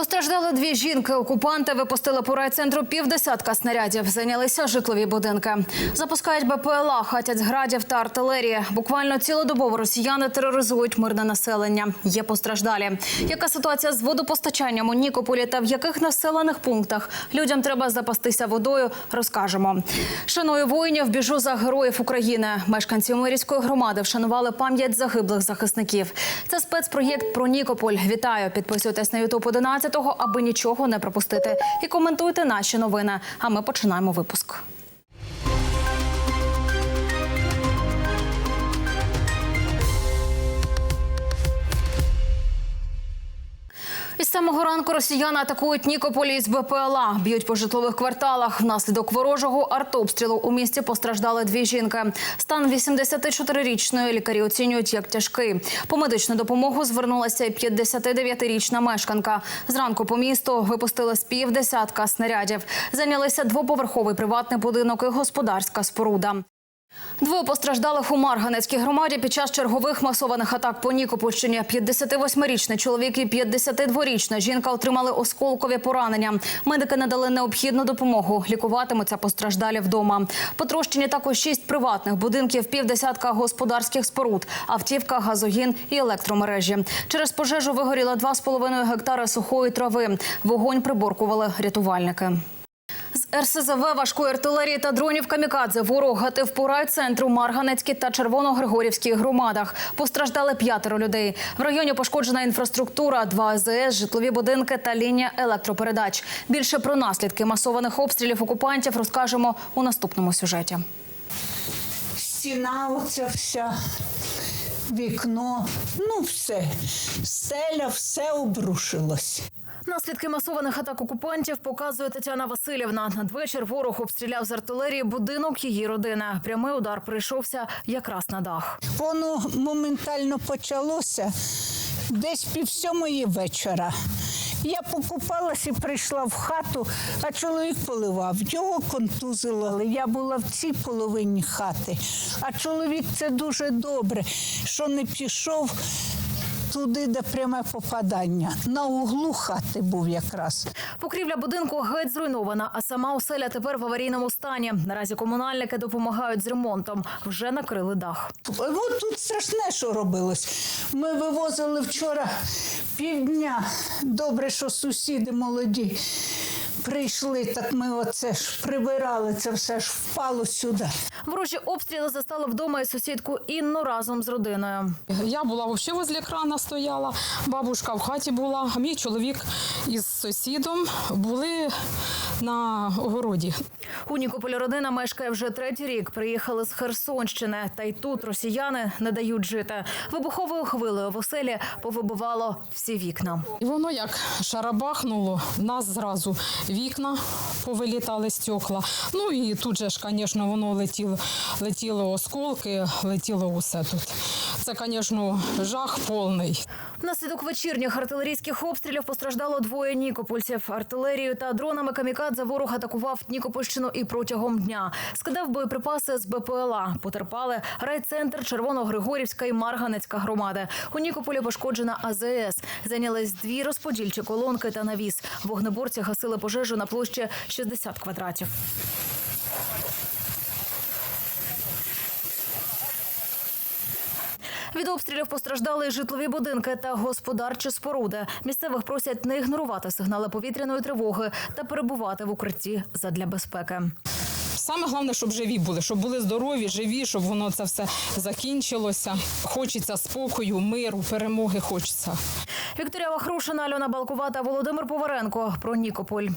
Постраждали дві жінки. Окупанти випустили по райцентру півдесятка снарядів. Зайнялися житлові будинки. Запускають БПЛА, хатять з градів та артилерії. Буквально цілодобово росіяни тероризують мирне населення. Є постраждалі. Яка ситуація з водопостачанням у Нікополі та в яких населених пунктах людям треба запастися водою? Розкажемо. Шаную воїнів, біжу за героїв України. Мешканці Мирівської громади вшанували пам'ять загиблих захисників. Це спецпроєкт про Нікополь. Вітаю! Підписуйтесь на Ютуб 11-го, аби нічого не пропустити. І коментуйте наші новини. А ми починаємо випуск. Із самого ранку росіяни атакують Нікополі із БПЛА, б'ють по житлових кварталах. Внаслідок ворожого артобстрілу у місті постраждали дві жінки. Стан 84-річної лікарі оцінюють як тяжкий. По медичну допомогу звернулася й 59-річна мешканка. Зранку по місту випустили з півдесятка снарядів. Зайнялися двоповерховий приватний будинок і господарська споруда. Двоє постраждалих у Марганецькій громаді під час чергових масованих атак по Нікопольщині. 58-річний чоловік і 52-річна жінка отримали осколкові поранення. Медики надали необхідну допомогу. Лікуватимуться постраждалі вдома. Потрощені також шість приватних будинків, півдесятка господарських споруд, автівка, газогін і електромережі. Через пожежу вигоріло 2,5 гектари сухої трави. Вогонь приборкували рятувальники. РСЗВ важкої артилерії та дронів камікадзе ворог гатив по райцентру Марганецькій та Червоногригорівській громадах. Постраждали п'ятеро людей. В районі пошкоджена інфраструктура, два АЗС, житлові будинки та лінія електропередач. Більше про наслідки масованих обстрілів окупантів розкажемо у наступному сюжеті. стіна оця вся, вікно, ну все, стеля, все обрушилось. Наслідки масованих атак окупантів показує Тетяна Васильівна. Надвечір ворог обстріляв з артилерії будинок її родини. Прямий удар прийшовся якраз на дах. Воно моментально почалося десь пів сьомої вечора. Я покупалась і прийшла в хату, а чоловік поливав. Його контузило. Я була в цій половині хати. А чоловік це дуже добре, що не пішов туди, де пряме попадання. На углу хати був якраз. Покрівля будинку геть зруйнована, а сама оселя тепер в аварійному стані. Наразі комунальники допомагають з ремонтом. Вже накрили дах. От тут страшне, що робилось. Ми вивозили вчора півдня. Добре, що сусіди молоді прийшли, так ми оце ж прибирали, це все ж впало сюди. Ворожі обстріли застали вдома і сусідку Інну разом з родиною. Я була взагалі возле крана стояла, бабушка в хаті була, мій чоловік із сусідом були на огороді. У Нікополі родина мешкає вже третій рік. Приїхали з Херсонщини. Та й тут росіяни не дають жити. Вибуховою хвилею в оселі повибивало всі вікна. І воно як шарабахнуло, в нас зразу вікна повилітали стекла. Ну і тут же ж, звісно, воно летіло, летіло осколки, летіло усе тут. Це, звісно, жах повний. Внаслідок вечірніх артилерійських обстрілів постраждало двоє нікопольців. Артилерією та дронами камікадзе ворог атакував Нікопольщину і протягом дня. Скидав боєприпаси з БПЛА. Потерпали райцентр Червоногригорівська і Марганецька громади. У Нікополі пошкоджена АЗС. Зайнялись дві розподільчі колонки та навіс. Вогнеборці гасили пожежу на площі 60 квадратів. Від обстрілів постраждали житлові будинки та господарчі споруди. Місцевих просять не ігнорувати сигнали повітряної тривоги та перебувати в укритті задля безпеки. Саме головне, щоб живі були, щоб були здорові, живі, щоб воно це все закінчилося. Хочеться спокою, миру, перемоги хочеться. Вікторія Вахрушина, Альона Балкова та Володимир Поваренко про Нікополь.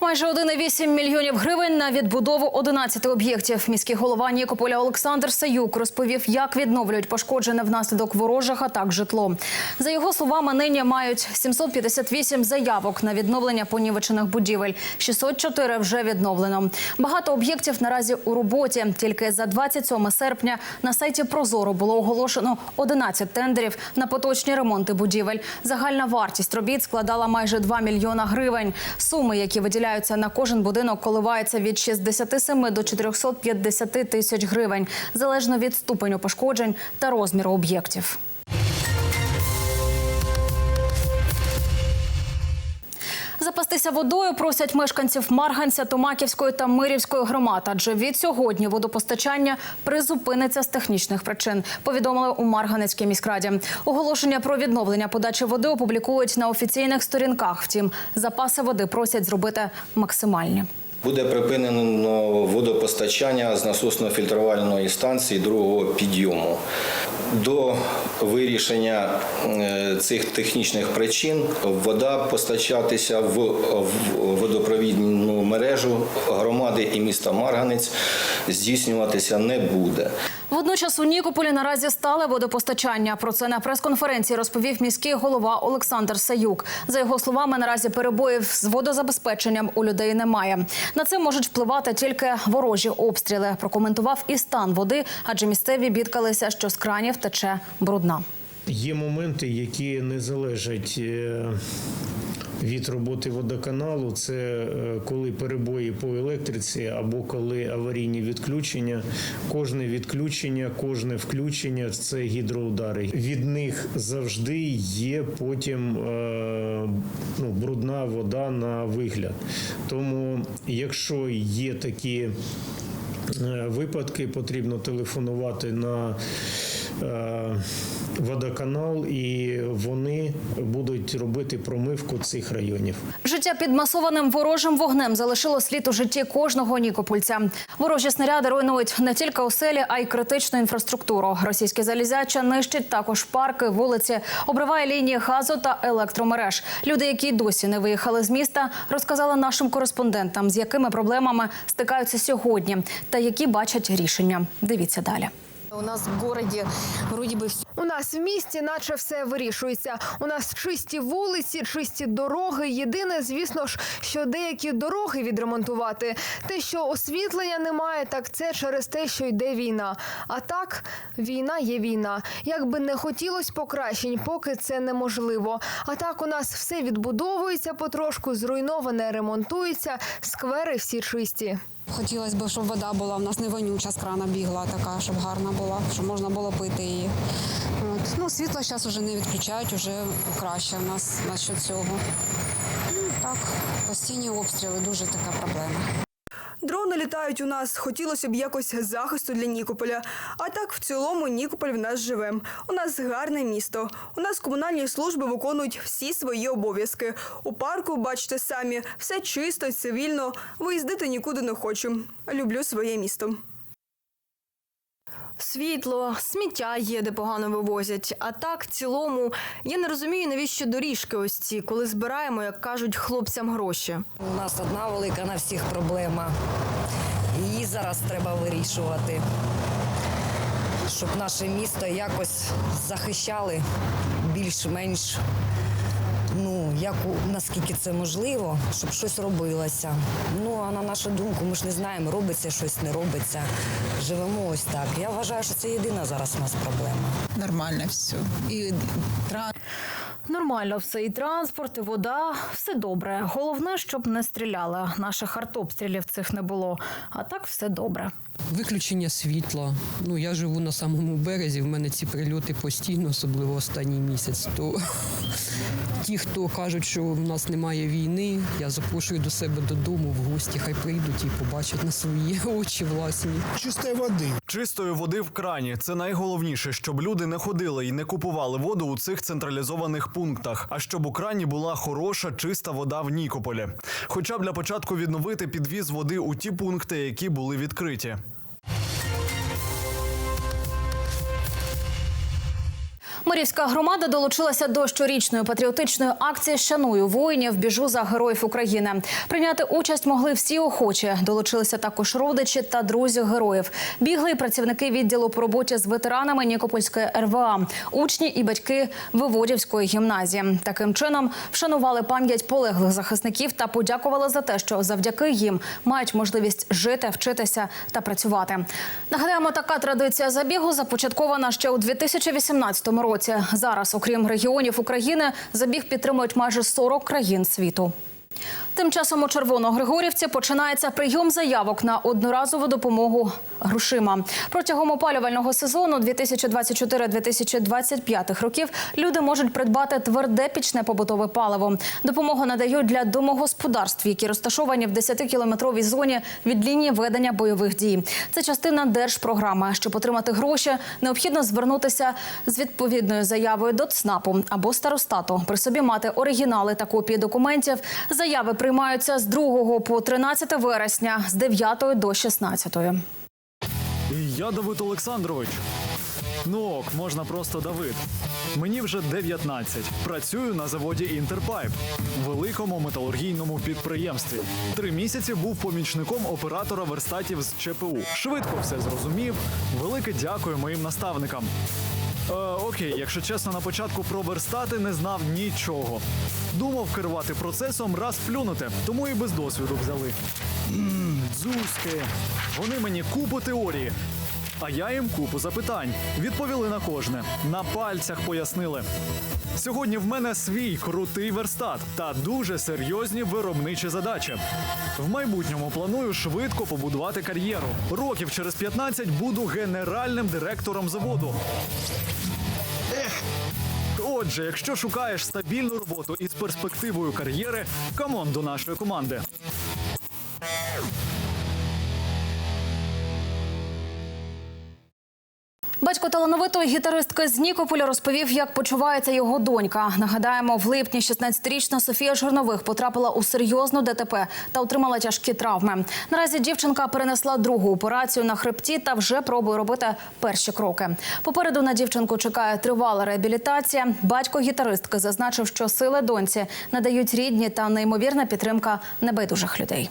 Майже 1,8 мільйонів гривень на відбудову 11 об'єктів. Міський голова Нікополя Олександр Саюк розповів, як відновлюють пошкоджене внаслідок ворожих атак житло. За його словами, нині мають 758 заявок на відновлення понівечених будівель. 604 вже відновлено. Багато об'єктів наразі у роботі. Тільки за 27 серпня на сайті Прозоро було оголошено 11 тендерів на поточні ремонти будівель. Загальна вартість робіт складала майже 2 мільйона гривень. Суми, які виділяються на кожен будинок, коливається від 67 до 450 тисяч гривень, залежно від ступеню пошкоджень та розміру об'єктів. Запастися водою просять мешканців Марганця, Томаківської та Мирівської громад, адже від сьогодні водопостачання призупиниться з технічних причин. Повідомили у Марганецькій міськраді. Оголошення про відновлення подачі води опублікують на офіційних сторінках. Втім, запаси води просять зробити максимальні. Буде припинено водопостачання з насосно-фільтрувальної станції другого підйому. До вирішення е, цих технічних причин вода постачатися в в водопровідну мережу громади і міста Марганець здійснюватися не буде. Водночас у Нікополі наразі стале водопостачання. Про це на прес-конференції розповів міський голова Олександр Саюк. За його словами, наразі перебоїв з водозабезпеченням у людей немає. На це можуть впливати тільки ворожі обстріли. Прокоментував і стан води, адже місцеві бідкалися, що з кранів тече брудна. Є моменти, які не залежать е, від роботи водоканалу. Це е, коли перебої по електриці або коли аварійні відключення. Кожне відключення, кожне включення це гідроудари. Від них завжди є потім е, ну, брудна вода на вигляд. Тому, якщо є такі е, випадки, потрібно телефонувати на водоканал, і вони будуть робити промивку цих районів. Життя під масованим ворожим вогнем залишило слід у житті кожного нікопольця. Ворожі снаряди руйнують не тільки оселі, а й критичну інфраструктуру. Російське залізяча нищить також парки, вулиці, обриває лінії газу та електромереж. Люди, які досі не виїхали з міста, розказали нашим кореспондентам, з якими проблемами стикаються сьогодні та які бачать рішення. Дивіться далі. У нас в городе вроде бы все У нас в місті, наче все вирішується. У нас чисті вулиці, чисті дороги. Єдине, звісно ж, що деякі дороги відремонтувати. Те, що освітлення немає, так це через те, що йде війна. А так, війна є війна. Як би не хотілось покращень, поки це неможливо. А так у нас все відбудовується потрошку, зруйноване ремонтується, сквери всі чисті. Хотілося б, щоб вода була. У нас не вонюча з крана бігла, така, щоб гарна була, щоб можна було пити її. От. Ну, світло зараз вже не відключають, вже краще в нас насчет цього. Ну, так, постійні обстріли, дуже така проблема. Дрони літають у нас. Хотілося б якось захисту для Нікополя. А так, в цілому, Нікополь в нас живе. У нас гарне місто. У нас комунальні служби виконують всі свої обов'язки. У парку, бачите самі, все чисто, цивільно. Виїздити нікуди не хочу. Люблю своє місто. Світло, сміття є, де погано вивозять. А так, в цілому, я не розумію, навіщо доріжки ось ці, коли збираємо, як кажуть, хлопцям гроші. У нас одна велика на всіх проблема. Її зараз треба вирішувати, щоб наше місто якось захищали більш-менш, ну, як у, наскільки це можливо, щоб щось робилося. Ну, а на нашу думку, ми ж не знаємо, робиться щось, не робиться. Живемо ось так. Я вважаю, що це єдина зараз у нас проблема. Нормально все. І Нормально все і транспорт, і вода, все добре. Головне, щоб не стріляли. Наших артобстрілів цих не було. А так все добре. Виключення світла. Ну я живу на самому березі. В мене ці прильоти постійно, особливо останній місяць. То ті, хто кажуть, що в нас немає війни, я запрошую до себе додому в гості. Хай прийдуть і побачать на свої очі власні. чистої води. Чистої води в крані це найголовніше, щоб люди не ходили і не купували воду у цих централізованих пунктах, а щоб у крані була хороша, чиста вода в Нікополі. Хоча б для початку відновити підвіз води у ті пункти, які були відкриті. Марівська громада долучилася до щорічної патріотичної акції Шаную воїнів. Біжу за героїв України. Прийняти участь могли всі охочі. Долучилися також родичі та друзі героїв. Бігли й працівники відділу по роботі з ветеранами Нікопольської РВА, учні і батьки Виводівської гімназії. Таким чином вшанували пам'ять полеглих захисників та подякували за те, що завдяки їм мають можливість жити, вчитися та працювати. Нагадаємо, така традиція забігу започаткована ще у 2018 році. Зараз, окрім регіонів України, забіг підтримують майже 40 країн світу. Тим часом у Червоногригорівці починається прийом заявок на одноразову допомогу грошима. Протягом опалювального сезону 2024-2025 років люди можуть придбати тверде пічне побутове паливо. Допомогу надають для домогосподарств, які розташовані в 10-кілометровій зоні від лінії ведення бойових дій. Це частина держпрограми. Щоб отримати гроші, необхідно звернутися з відповідною заявою до ЦНАПу або старостату. При собі мати оригінали та копії документів. Заяви приймаються з 2 по 13 вересня з 9 до 16. Я Давид Олександрович. Ну ок, можна просто Давид. Мені вже 19. Працюю на заводі Інтерпайп, великому металургійному підприємстві. Три місяці був помічником оператора верстатів з ЧПУ. Швидко все зрозумів. Велике дякую моїм наставникам. Е, окей, якщо чесно, на початку про верстати не знав нічого. Думав керувати процесом раз плюнути, тому і без досвіду взяли. Ммм, дзузьки. Вони мені купу теорії. А я їм купу запитань. Відповіли на кожне. На пальцях пояснили. Сьогодні в мене свій крутий верстат та дуже серйозні виробничі задачі. В майбутньому планую швидко побудувати кар'єру. Років через 15 буду генеральним директором заводу. Отже, якщо шукаєш стабільну роботу із перспективою кар'єри, камон до нашої команди. Батько талановитої гітаристки з Нікополя розповів, як почувається його донька. Нагадаємо, в липні 16-річна Софія Жорнових потрапила у серйозну ДТП та отримала тяжкі травми. Наразі дівчинка перенесла другу операцію на хребті та вже пробує робити перші кроки. Попереду на дівчинку чекає тривала реабілітація. Батько гітаристки зазначив, що сили доньці надають рідні та неймовірна підтримка небайдужих людей.